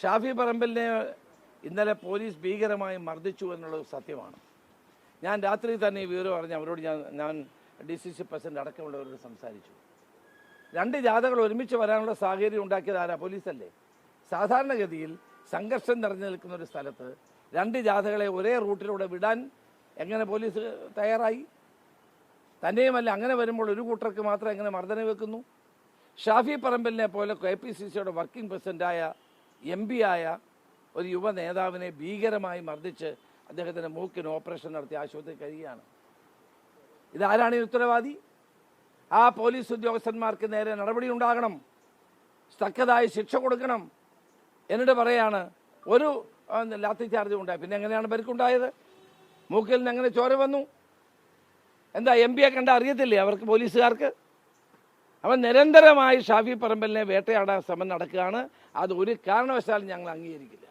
ഷാഫി പറമ്പലിനെ ഇന്നലെ പോലീസ് ഭീകരമായി മർദ്ദിച്ചു എന്നുള്ളത് സത്യമാണ്. ഞാൻ രാത്രി തന്നെ ഈ വിവരം അറിഞ്ഞ് അവരോട് ഞാൻ ഞാൻ ഡി സി സി പ്രസിഡന്റ് അടക്കമുള്ളവരോട് സംസാരിച്ചു. രണ്ട് ജാഥകൾ ഒരുമിച്ച് വരാനുള്ള സാഹചര്യം ഉണ്ടാക്കിയത് ആരാ? പോലീസല്ലേ. സാധാരണഗതിയിൽ സംഘർഷം നിറഞ്ഞു നിൽക്കുന്ന ഒരു സ്ഥലത്ത് രണ്ട് ജാഥകളെ ഒരേ റൂട്ടിലൂടെ വിടാൻ എങ്ങനെ പോലീസ് തയ്യാറായി? തന്നെയുമല്ല അങ്ങനെ വരുമ്പോൾ ഒരു കൂട്ടർക്ക് മാത്രം എങ്ങനെ മർദ്ദനം വെക്കുന്നു ഷാഫി പറമ്പലിനെ പോലെ കെ പി സി സിയുടെ വർക്കിംഗ് പ്രസിഡന്റായ എം ആയ ഒരു യുവ നേതാവിനെ ഭീകരമായി മർദ്ദിച്ച് അദ്ദേഹത്തിന്റെ മൂക്കിന് ഓപ്പറേഷൻ നടത്തി ആശുപത്രി കഴിയുകയാണ്. ഇതാരാണ് ഈ ഉത്തരവാദി? ആ പോലീസ് ഉദ്യോഗസ്ഥന്മാർക്ക് നേരെ നടപടി ഉണ്ടാകണം തക്കതായ ശിക്ഷ കൊടുക്കണം. എന്നിട്ട് പറയാണ് ഒരു ലാത്തി ചാർജ് ഉണ്ടായി. പിന്നെ എങ്ങനെയാണ് പരിക്കുണ്ടായത് മൂക്കിൽ നിന്ന് എങ്ങനെ ചോര വന്നു? എന്താ എം പിയെ കണ്ട അറിയത്തില്ലേ അവർക്ക് പോലീസുകാർക്ക്? അവൻ നിരന്തരമായി ഷാഫി പറമ്പലിനെ വേട്ടയാടാൻ ശ്രമം നടക്കുകയാണ്. അത് ഒരു കാരണവശാലും ഞങ്ങൾ അംഗീകരിക്കില്ല.